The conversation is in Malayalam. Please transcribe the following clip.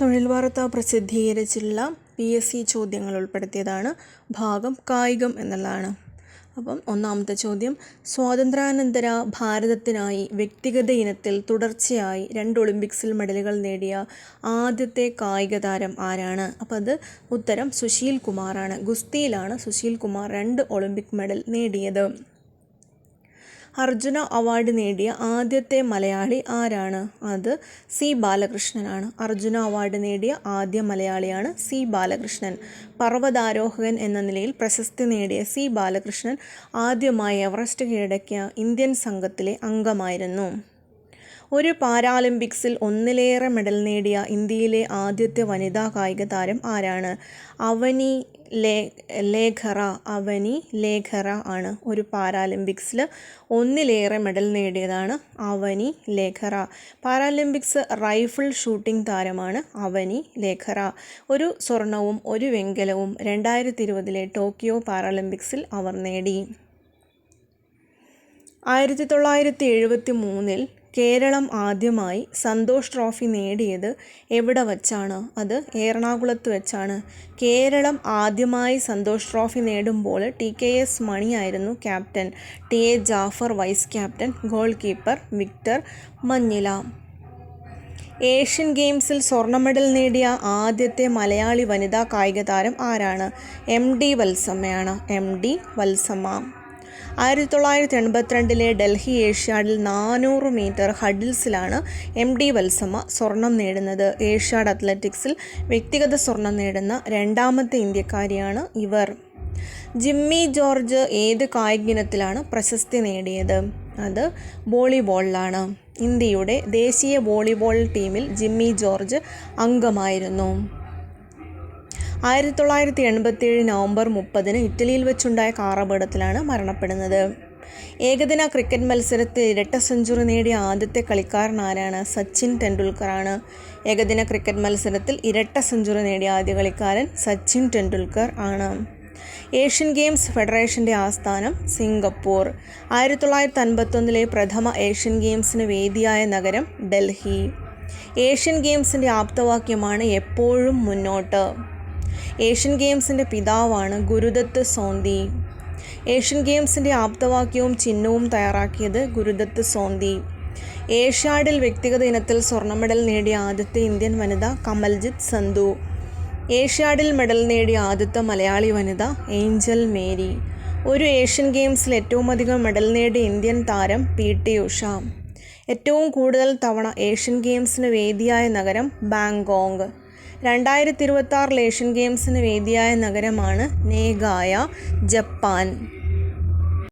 തൊഴിൽ വാർത്ത പ്രസിദ്ധീകരിച്ചിട്ടുള്ള പി എസ് സി ചോദ്യങ്ങൾ ഉൾപ്പെടുത്തിയതാണ് ഭാഗം കായികം എന്നുള്ളതാണ്. അപ്പം ഒന്നാമത്തെ ചോദ്യം സ്വാതന്ത്ര്യാനന്തര ഭാരതത്തിനായി വ്യക്തിഗത ഇനത്തിൽ തുടർച്ചയായി രണ്ട് ഒളിമ്പിക്സിൽ മെഡലുകൾ നേടിയ ആദ്യത്തെ കായിക താരം ആരാണ്? അപ്പം അത് ഉത്തരം സുശീൽ കുമാറാണ്. ഗുസ്തിയിലാണ് സുശീൽ കുമാർ രണ്ട് ഒളിമ്പിക് മെഡൽ നേടിയത്. അർജുന അവാർഡ് നേടിയ ആദ്യത്തെ മലയാളി ആരാണ്? അത് സി ബാലകൃഷ്ണനാണ്. അർജുന അവാർഡ് നേടിയ ആദ്യ മലയാളിയാണ് സി ബാലകൃഷ്ണൻ. പർവതാരോഹകൻ എന്ന നിലയിൽ പ്രശസ്തി നേടിയ സി ബാലകൃഷ്ണൻ ആദ്യമായി എവറസ്റ്റ് കീഴടക്കിയ ഇന്ത്യൻ സംഘത്തിലെ അംഗമായിരുന്നു. ഒരു പാരാലിമ്പിക്സിൽ ഒന്നിലേറെ മെഡൽ നേടിയ ഇന്ത്യയിലെ ആദ്യത്തെ വനിതാ കായിക താരം ആരാണ്? അവനി ലേ ലേഖറ അവനി ലേഖറ ആണ് ഒരു പാരാലിമ്പിക്സിൽ ഒന്നിലേറെ medal നേടിയതാണ് Avani Lekhara. Paralympics rifle shooting താരമാണ് അവനി ലേഖറ. ഒരു സ്വർണവും ഒരു വെങ്കലവും രണ്ടായിരത്തി ഇരുപതിലെ ടോക്കിയോ പാരാലിമ്പിക്സിൽ അവർ നേടി. ആയിരത്തി തൊള്ളായിരത്തി എഴുപത്തി മൂന്നിൽ കേരളം ആദ്യമായി സന്തോഷ് ട്രോഫി നേടിയത് എവിടെ വച്ചാണ്? അത് എറണാകുളത്ത് വെച്ചാണ്. കേരളം ആദ്യമായി സന്തോഷ് ട്രോഫി നേടുമ്പോൾ T K S മണിയായിരുന്നു captain. T A Jaffar vice captain goal keeper Victor Manjila. Asian ഗെയിംസിൽ സ്വർണ മെഡൽ നേടിയ ആദ്യത്തെ മലയാളി വനിതാ കായിക താരം ആരാണ്? M D വത്സമ്മയാണ്. M D Valsamma. ആയിരത്തി തൊള്ളായിരത്തി എൺപത്തിരണ്ടിലെ ഡൽഹി ഏഷ്യാഡിൽ നാനൂറ് മീറ്റർ ഹഡിൽസിലാണ് എം ഡി വത്സമ്മ സ്വർണം നേടുന്നത്. ഏഷ്യാഡ് അത്ലറ്റിക്സിൽ വ്യക്തിഗത സ്വർണം നേടുന്ന രണ്ടാമത്തെ ഇന്ത്യക്കാരിയാണ് ഇവർ. ജിമ്മി ജോർജ് ഏത് കായിക ഇനത്തിലാണ് പ്രശസ്തി നേടിയത്? അത് വോളിബോളിലാണ്. ഇന്ത്യയുടെ ദേശീയ വോളിബോൾ ടീമിൽ ജിമ്മി ജോർജ് അംഗമായിരുന്നു. ആയിരത്തി തൊള്ളായിരത്തി എൺപത്തിയേഴ് നവംബർ മുപ്പതിന് ഇറ്റലിയിൽ വെച്ചുണ്ടായ കാറപകടത്തിലാണ് മരണപ്പെടുന്നത്. ഏകദിന ക്രിക്കറ്റ് മത്സരത്തിൽ ഇരട്ട സെഞ്ചുറി നേടിയ ആദ്യത്തെ കളിക്കാരൻ ആരാണ്? സച്ചിൻ ടെണ്ടുൽക്കറാണ്. ഏകദിന ക്രിക്കറ്റ് മത്സരത്തിൽ ഇരട്ട സെഞ്ചുറി നേടിയ ആദ്യ കളിക്കാരൻ സച്ചിൻ ടെണ്ടുൽക്കർ ആണ്. ഏഷ്യൻ ഗെയിംസ് ഫെഡറേഷന്റെ ആസ്ഥാനം സിംഗപ്പൂർ. ആയിരത്തി തൊള്ളായിരത്തി അൻപത്തൊന്നിലെ പ്രഥമ ഏഷ്യൻ ഗെയിംസിന് വേദിയായ നഗരം ഡൽഹി. ഏഷ്യൻ ഗെയിംസിന്റെ ആപ്തവാക്യമാണ് എപ്പോഴും മുന്നോട്ട്. ഏഷ്യൻ ഗെയിംസിന്റെ പിതാവാണ് ഗുരുദത്ത് സോന്തി ഏഷ്യൻ ഗെയിംസിന്റെ ആപ്തവാക്യവും ചിഹ്നവും തയ്യാറാക്കിയത് ഗുരുദത്ത് സോന്തി ഏഷ്യാഡിൽ വ്യക്തിഗത ഇനത്തിൽ സ്വർണ മെഡൽ നേടിയ ആദ്യത്തെ ഇന്ത്യൻ വനിത കമൽജിത്ത് സന്ധു. ഏഷ്യാഡിൽ മെഡൽ നേടിയ ആദ്യത്തെ മലയാളി വനിത ഏഞ്ചൽ മേരി. ഒരു ഏഷ്യൻ ഗെയിംസിൽ ഏറ്റവും അധികം മെഡൽ നേടിയ ഇന്ത്യൻ താരം പി ടി ഉഷ. ഏറ്റവും കൂടുതൽ തവണ ഏഷ്യൻ ഗെയിംസിന് വേദിയായ നഗരം ബാങ്കോങ്. രണ്ടായിരത്തി ഇരുപത്തി ആറിൽ ഏഷ്യൻ ഗെയിംസിന് വേദിയായ നഗരമാണ് നേഗായ ജപ്പാൻ.